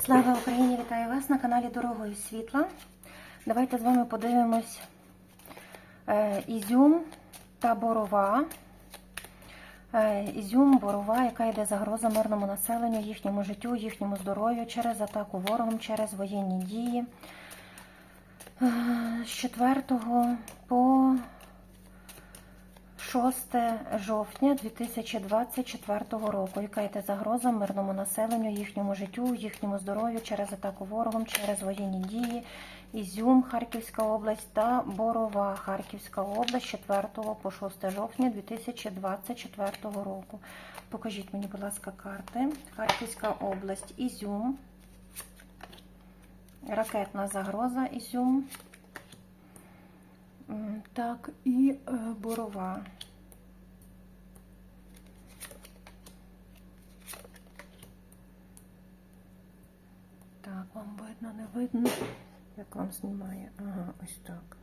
Слава Україні! Вітаю вас на каналі Дорогою Світла. Давайте з вами подивимось е, Ізюм та Борова. Е, Ізюм, Борова, яка йде загроза мирному населенню, їхньому життю, їхньому здоров'ю через атаку ворогом, через воєнні дії. Е, З 4 по 6 жовтня 2024 року. Яка йде загроза мирному населенню, їхньому життю, їхньому здоров'ю через атаку ворогом, через воєнні дії, Ізюм, Харківська область та Борова, Харківська область 4 по 6 жовтня 2024 року. Покажіть мені, будь ласка, карти. Харківська область, Ізюм, ракетна загроза Ізюм. Так, і е, борова. Так, вам видно, не видно. Як вам знімає? Ага, ось так.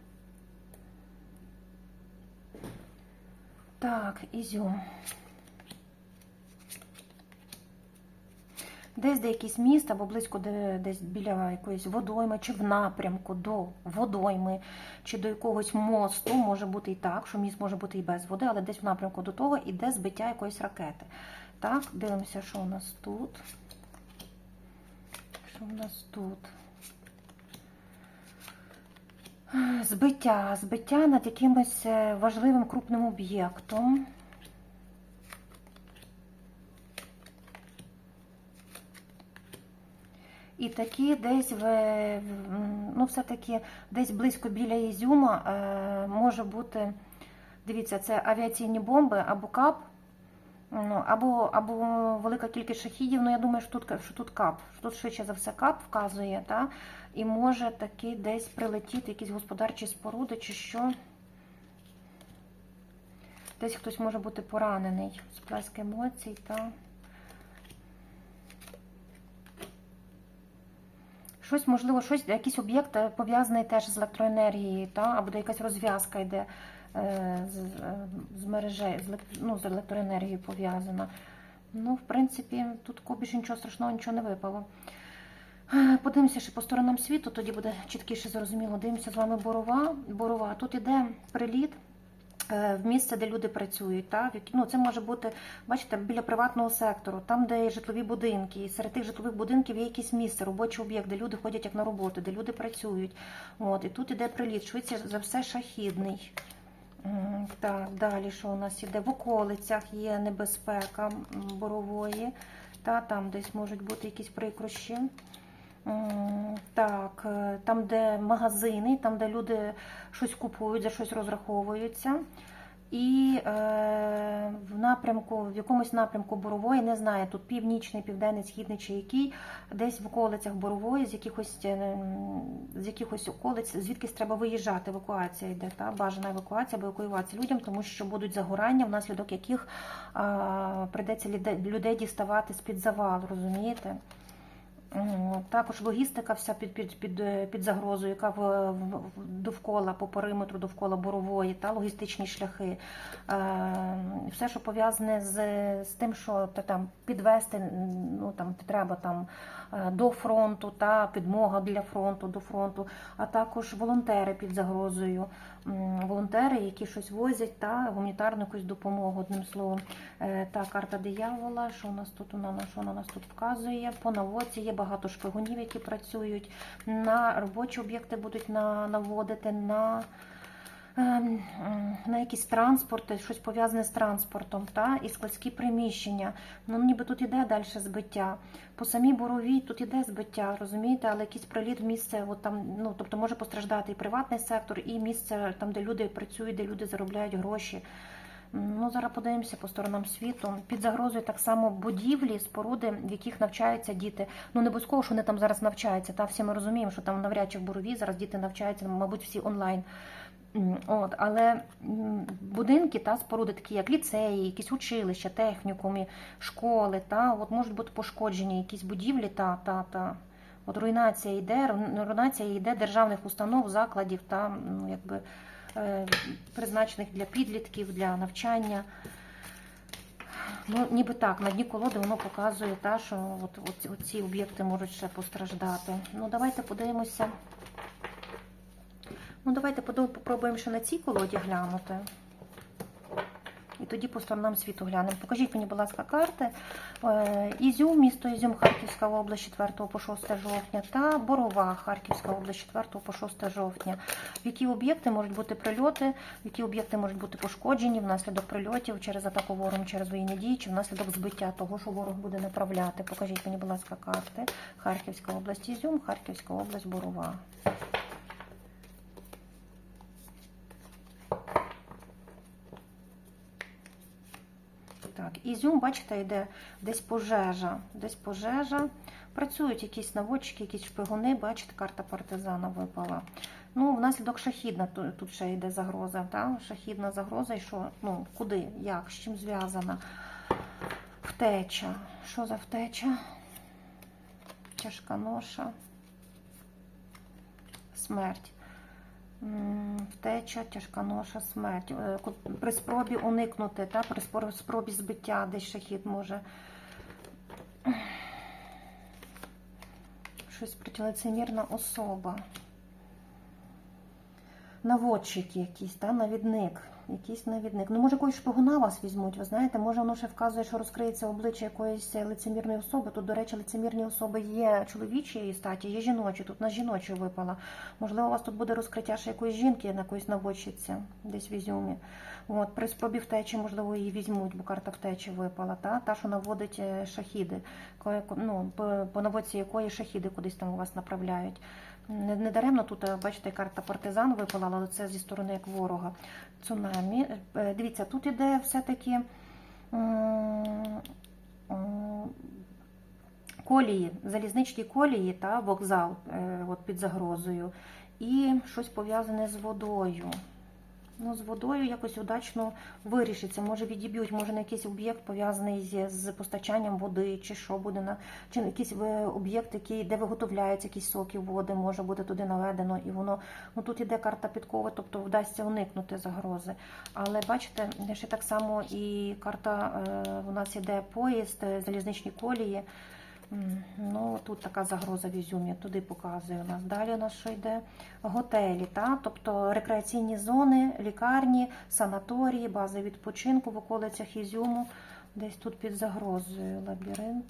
Так, ізюм. Десь де якийсь міст або близько де, десь біля якоїсь водойми, чи в напрямку до водойми, чи до якогось мосту, може бути і так, що міст може бути і без води, але десь в напрямку до того іде збиття якоїсь ракети. Так, дивимося, що у нас тут. Що у нас тут? Збиття, збиття над якимось е, важливим крупним об'єктом. І такі десь в, в- ну, все-таки десь близько біля Ізюма е, може бути, дивіться, це авіаційні бомби або КАП, ну, або, або велика кількість шахідів. Ну, я думаю, що тут, що тут КАП, що тут швидше за все КАП вказує, та? і може таки десь прилетіти якісь господарчі споруди чи що. Десь хтось може бути поранений. Сплеск емоцій, та. Щось, можливо, щось, якийсь об'єкт е, пов'язаний теж з електроенергією, та? або де якась розв'язка йде з, е, з мережею, з, ну, з електроенергією пов'язана. Ну, в принципі, тут більше нічого страшного, нічого не випало. Е, Подивимося ще по сторонам світу, тоді буде чіткіше зрозуміло. Дивимося з вами борова. Борова. Тут іде приліт е, в місце, де люди працюють. Та? в які- Ну, це може бути, бачите, біля приватного сектору, там, де є житлові будинки. І серед тих житлових будинків є якесь місце, робочий об'єкт, де люди ходять як на роботу, де люди працюють. От, і тут іде приліт, швидше за все шахідний. Так, далі що у нас іде? В околицях є небезпека борової, та там десь можуть бути якісь прикрощі. Так, е, там, де магазини, там, де люди щось купують, за щось розраховуються. І е, в напрямку, в якомусь напрямку Борової, не знаю, тут північний, південний, східний чи який, десь в околицях Борової, з якихось, е, з якихось околиць, звідкись треба виїжджати, евакуація йде, та, бажана евакуація або евакуюватися людям, тому що будуть загорання, внаслідок яких а, прийдеться людей, діставати з-під завалу, розумієте? Також логістика вся під, під, під, е, під загрозою, яка в, в- в- довкола, по периметру довкола борової, та логістичні шляхи. Е, все, що пов'язане з, з тим, що та, там, підвести, ну, там, треба там, е, до фронту, та підмога для фронту, до фронту, а також волонтери під загрозою. Волонтери, які щось возять, та гуманітарну якусь допомогу, одним словом. Е, Та карта диявола, що у нас тут вона що вона нас тут вказує? По наводці є багато шпигунів, які працюють. На робочі об'єкти будуть на, наводити на. Ем, м, На якісь транспорти, щось пов'язане з транспортом, та і складські приміщення. Ну ніби тут іде далі збиття. По самій боровій тут іде збиття, розумієте, але якийсь приліт в місце, от там, ну тобто може постраждати і приватний сектор, і місце там, де люди працюють, де люди заробляють гроші. Ну, зараз подивимося по сторонам світу. Під загрозою так само будівлі, споруди, в яких навчаються діти. Ну, не обов'язково, що вони там зараз навчаються. Та всі ми розуміємо, що там навряд чи в Борові зараз діти навчаються, мабуть, всі онлайн. От, але будинки та споруди, такі як ліцеї, якісь училища, технікуми, школи, та от можуть бути пошкоджені якісь будівлі, та, та, та. От руйнація йде, руйнація йде державних установ, закладів та ну, якби е, призначених для підлітків, для навчання. Ну, ніби так, на дні колоди воно показує, та, що от, от ці об'єкти можуть ще постраждати. Ну, давайте подивимося. Ну, давайте попробуємо ще на цій колоді глянути. І тоді по сторонам світу глянемо. Покажіть мені, будь ласка, карти. Е, Ізюм, місто Ізюм, Харківська область 4 по 6 жовтня та Борова, Харківська область 4 по 6 жовтня. В які об'єкти можуть бути прильоти, в які об'єкти можуть бути пошкоджені внаслідок прильотів через атаку ворогом, через воєнні дії чи внаслідок збиття того, що ворог буде направляти. Покажіть мені, будь ласка, карти. Харківська область Ізюм, Харківська область Борова. Ізюм, бачите, йде десь пожежа, десь пожежа. Працюють якісь наводчики, якісь шпигуни, бачите, карта партизана випала. Ну, внаслідок шахідна тут ще йде загроза. Та? Шахідна загроза, і що, ну, куди, як, з чим зв'язана? Втеча. Що за втеча? Тяжка ноша. Смерть. Втеча, тяжка ноша, смерть. Е, При спробі уникнути, та? при спробі збиття десь шахід може. Щось протилицемірна особа. Наводчик якийсь, та? навідник. Якийсь навідник. Ну, може, якогось шпигуна вас візьмуть, ви знаєте, може, воно ще вказує, що розкриється обличчя якоїсь лицемірної особи. Тут, до речі, лицемірні особи є чоловічої статі, є жіночі. Тут на жіночу випала. Можливо, у вас тут буде розкриття ще якоїсь жінки на якоїсь наводчиці, десь в Ізюмі. От, при спробі втечі, можливо, її візьмуть, бо карта втечі випала. Та, та що наводить е, шахіди, ну, по, наводці якої шахіди кудись там у вас направляють. Не, не тут, е, бачите, карта партизан випала, але це зі сторони як ворога. Цунамі. Е, Дивіться, тут іде все-таки колії, залізничні колії та вокзал е, от під загрозою. І щось пов'язане з водою. Ну, з водою якось удачно вирішиться. Може відіб'ють, може на якийсь об'єкт пов'язаний з, постачанням води, чи що буде на чи якийсь е, об'єкт, який де виготовляються якісь соки води, може бути туди наведено, і воно ну тут іде карта підкови, тобто вдасться уникнути загрози. Але бачите, ще так само і карта е, у нас іде поїзд, залізничні колії. Ну, тут така загроза в Ізюмі, туди показує у нас. Далі у нас що йде? Готелі, та? тобто рекреаційні зони, лікарні, санаторії, бази відпочинку в околицях Ізюму. Десь тут під загрозою лабіринт.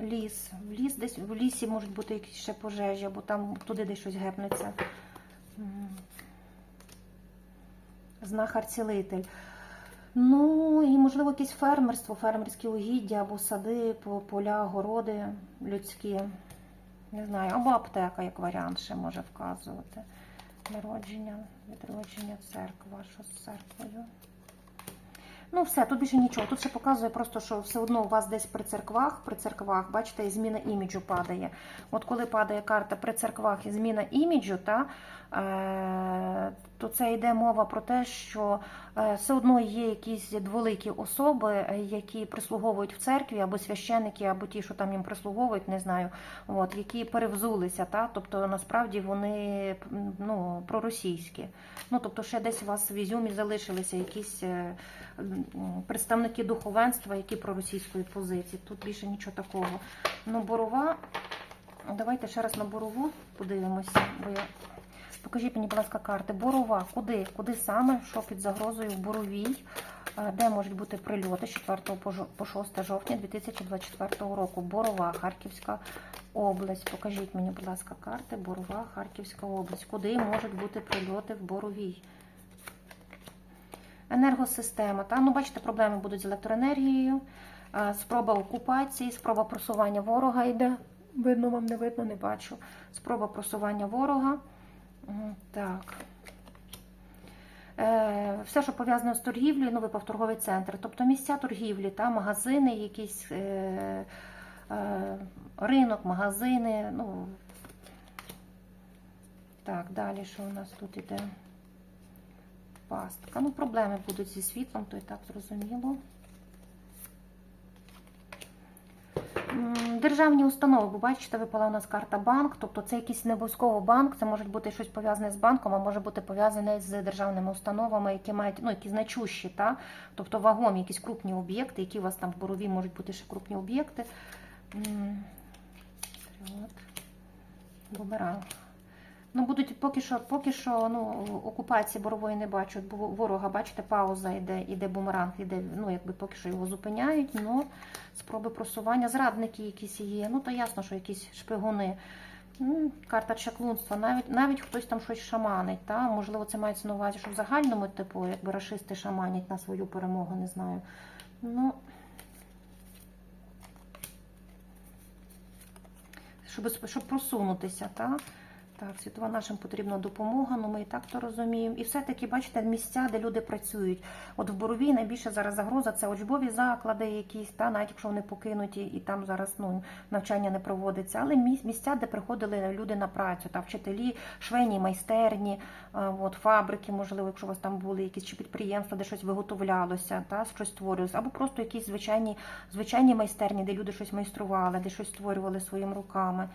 Ліс. Ліс десь в лісі можуть бути якісь ще пожежі, або там туди десь щось гепнеться. Знахар-цілитель. Ну і можливо якесь фермерство, фермерські угіддя або сади, поля, городи людські. Не знаю, або аптека як варіант ще може вказувати. Народження, відродження церква, що з церквою. Ну, все, тут більше нічого. Тут ще показує просто, що все одно у вас десь при церквах, при церквах, бачите, і зміна іміджу падає. От коли падає карта при церквах і зміна іміджу, та, е, то це йде мова про те, що е, все одно є якісь дволикі особи, е, які прислуговують в церкві, або священики, або ті, що там їм прислуговують, не знаю, от, які перевзулися, та, тобто насправді вони ну, проросійські. Ну, тобто ще десь у вас в Ізюмі залишилися якісь е, представники духовенства, які проросійської позиції. Тут більше нічого такого. Ну, борова. Давайте ще раз на борову подивимося. Бо я... Покажіть мені, будь ласка, карти. Борова. Куди? Куди саме? Що під загрозою в Боровій? Е, Де можуть бути прильоти з 4 по 6 жовтня 2024 року? Борова, Харківська область. Покажіть мені, будь ласка, карти. Борова, Харківська область. Куди можуть бути прильоти в Боровій? Енергосистема. Та? Ну, бачите, проблеми будуть з електроенергією. Е, Спроба окупації, спроба просування ворога йде. Видно вам, не видно, не бачу. Спроба просування ворога. Так. Е, Все, що пов'язане з торгівлею, ну, випав торговий центр. Тобто місця торгівлі, та, магазини, якісь е, е, ринок, магазини. Ну, так, далі що у нас тут іде? Пастка. Ну, проблеми будуть зі світлом, то і так зрозуміло. Державні установи, бо бачите, випала у нас карта банк, тобто це якийсь не обов'язково банк, це може бути щось пов'язане з банком, а може бути пов'язане з державними установами, які мають ну, які значущі, та? тобто вагомі, якісь крупні об'єкти, які у вас там в борові можуть бути ще крупні об'єкти. Бумеранг. Ну, будуть поки що, поки що ну, окупації борової не бачу. Ворога, бачите, пауза йде, іде бумеранг, іде, ну, якби поки що його зупиняють, ну, спроби просування, зрадники якісь є. Ну, то ясно, що якісь шпигуни. М, Карта чаклунства, навіть навіть хтось там щось шаманить. Та? Можливо, це мається на увазі, що в загальному, типу, якби рашисти шаманять на свою перемогу, не знаю. Ну, щоб, щоб просунутися, так? Так, світова нашим потрібна допомога, ну ми і так то розуміємо. І все-таки, бачите, місця, де люди працюють. От в Боровій найбільше зараз загроза це учбові заклади якісь, та, навіть якщо вони покинуті і там зараз ну, навчання не проводиться. Але міс- місця, де приходили люди на працю, та вчителі, швейні майстерні, от, фабрики, можливо, якщо у вас там були якісь чи підприємства, де щось виготовлялося, та, щось створювалося, або просто якісь звичайні, звичайні майстерні, де люди щось майстрували, де щось створювали своїми руками.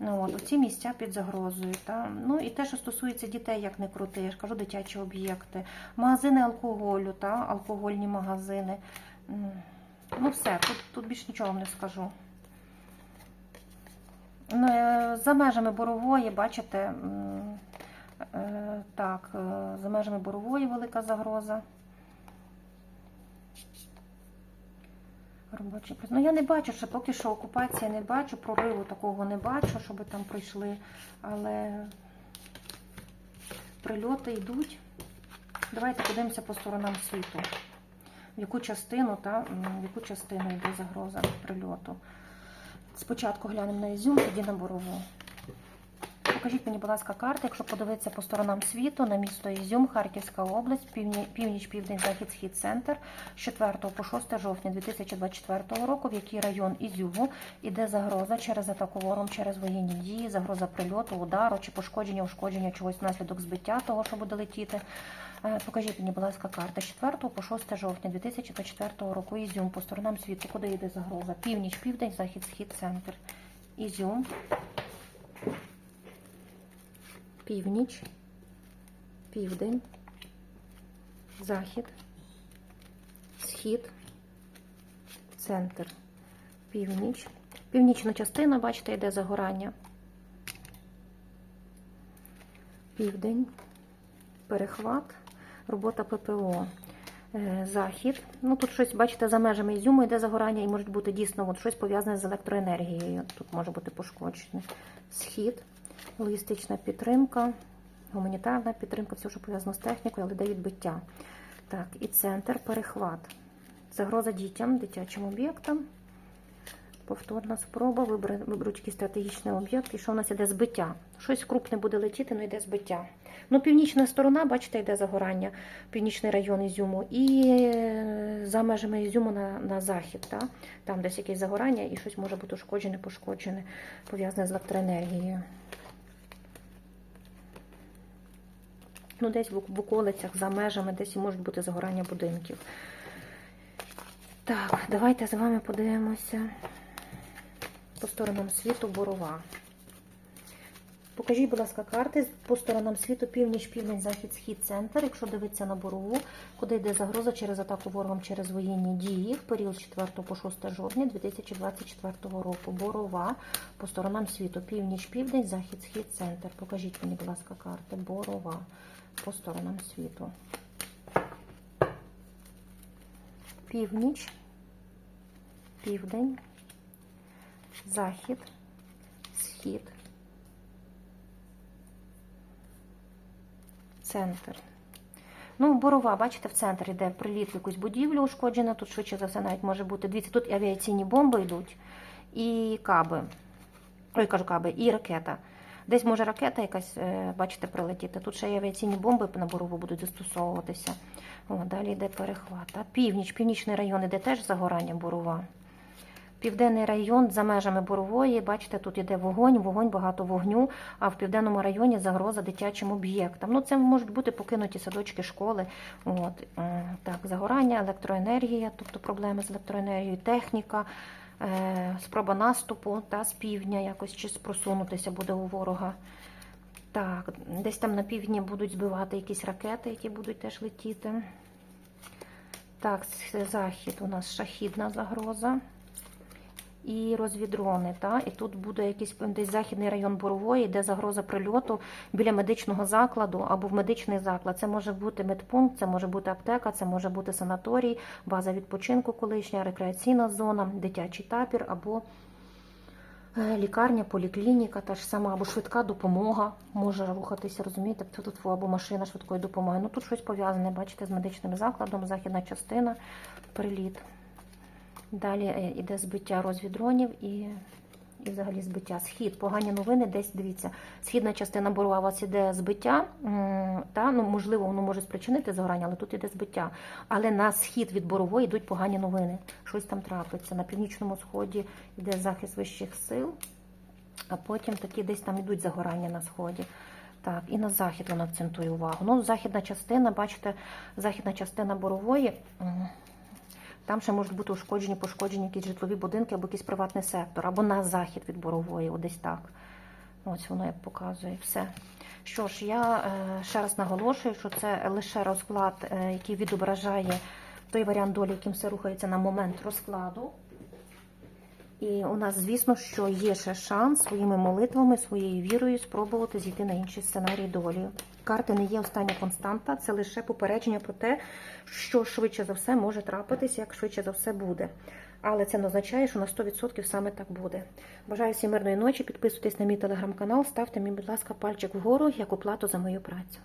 Ну, от, оці місця під загрозою. Та? Ну і те, що стосується дітей, як не крути, я ж кажу, дитячі об'єкти, магазини алкоголю, та? алкогольні магазини. Ну все, тут, тут більше нічого вам не скажу. Ну, е, за межами борової, бачите, е, так, е, за межами борової велика загроза. Робочий Ну я не бачу, що поки що окупація не бачу, прориву такого не бачу, щоб там прийшли. Але прильоти йдуть. Давайте подивимося по сторонам світу. В яку частину, та, в яку частину йде загроза прильоту. Спочатку глянемо на Ізюм, тоді на Борову. Покажіть мені, будь ласка, карти, якщо подивитися по сторонам світу на місто Ізюм, Харківська область, північ, південь, захід, схід, центр з 4 по 6 жовтня 2024 року, в який район Ізюму іде загроза через атаку вором, через воєнні дії, загроза прильоту, удару чи пошкодження, ушкодження чогось внаслідок збиття того, що буде летіти. Е, Покажіть мені, будь ласка, карти з 4 по 6 жовтня 2024 року. Ізюм по сторонам світу. Куди йде загроза? Північ, південь, захід, схід, центр. Ізюм. Північ, південь, захід, схід, центр, північ. Північна частина, бачите, йде загорання. Південь, перехват, робота ППО. Е, Захід. Ну тут щось, бачите, за межами Ізюму йде загорання і може бути дійсно от щось пов'язане з електроенергією. Тут може бути пошкоджене. Схід, логістична підтримка, гуманітарна підтримка, все, що пов'язано з технікою, але де відбиття. Так, і центр перехват. Загроза дітям, дитячим об'єктам. Повторна спроба, виберуть якийсь стратегічний об'єкт. І що в нас іде збиття? Щось крупне буде летіти, але йде збиття. Ну, північна сторона, бачите, йде загорання, північний район Ізюму, і е, за межами Ізюму на, на захід. Та? Там десь якесь загорання і щось може бути ушкоджене, пошкоджене, пов'язане з електроенергією. Ну, десь в, в околицях, за межами, десь можуть бути загорання будинків. Так, давайте з вами подивимося по сторонам світу борова. Покажіть, будь ласка, карти по сторонам світу, північ, південь, захід, схід, центр. Якщо дивитися на борову, куди йде загроза через атаку ворогом через воєнні дії в період з 4 по 6 жовтня 2024 року. Борова по сторонам світу, північ, південь, захід, схід, центр. Покажіть мені, будь ласка, карти. Борова по сторонам світу. Північ, південь, захід, схід, центр. Ну, борова, бачите, в центр йде приліт в якусь будівлю ушкоджена. Тут швидше за все навіть може бути. Дивіться, тут авіаційні бомби йдуть, і каби. Ой, кажу каби, і ракета. Десь може ракета якась, е, бачите, прилетіти. Тут ще й авіаційні бомби на борову будуть застосовуватися. О, далі йде перехват. А північ, північний район іде теж загорання борова. Південний район за межами борової, бачите, тут іде вогонь, вогонь, багато вогню, а в південному районі загроза дитячим об'єктам. Ну, це можуть бути покинуті садочки, школи. От, е, так, загорання, електроенергія, тобто проблеми з електроенергією, техніка, спроба наступу та з півдня якось чи просунутися буде у ворога. Так, десь там на півдні будуть збивати якісь ракети, які будуть теж летіти. Так, захід у нас шахідна загроза. І розвідрони, та? і тут буде якийсь десь західний район Борової, де загроза прильоту біля медичного закладу або в медичний заклад. Це може бути медпункт, це може бути аптека, це може бути санаторій, база відпочинку колишня, рекреаційна зона, дитячий табір або е, лікарня, поліклініка, та ж сама, або швидка допомога може рухатися, розумієте, Це тут або машина швидкої допомоги. Ну тут щось пов'язане, бачите, з медичним закладом, західна частина, приліт. Далі е, іде збиття розвідронів і, і взагалі збиття. Схід, погані новини, десь дивіться. Східна частина Борова у вас іде збиття, та, ну, можливо, воно може спричинити загорання, але тут іде збиття. Але на схід від Борової йдуть погані новини. Щось там трапиться. На північному сході йде захист вищих сил, а потім такі десь там йдуть загорання на сході. Так, і на захід вона акцентує увагу. Ну, західна частина, бачите, західна частина Борової. Там ще можуть бути ушкоджені, пошкоджені якісь житлові будинки або якийсь приватний сектор, або на захід від Борової, десь так. Ось воно як показує все. Що ж, я е, ще раз наголошую, що це лише розклад, е, який відображає той варіант долі, яким все рухається на момент розкладу. І у нас, звісно, що є ще шанс своїми молитвами, своєю вірою спробувати зійти на інший сценарій долі. Карти не є остання константа, це лише попередження про те, що швидше за все може трапитися, як швидше за все буде. Але це не означає, що на 100% саме так буде. Бажаю всім мирної ночі. Підписуйтесь на мій телеграм-канал, ставте мені, будь ласка, пальчик вгору як оплату за мою працю.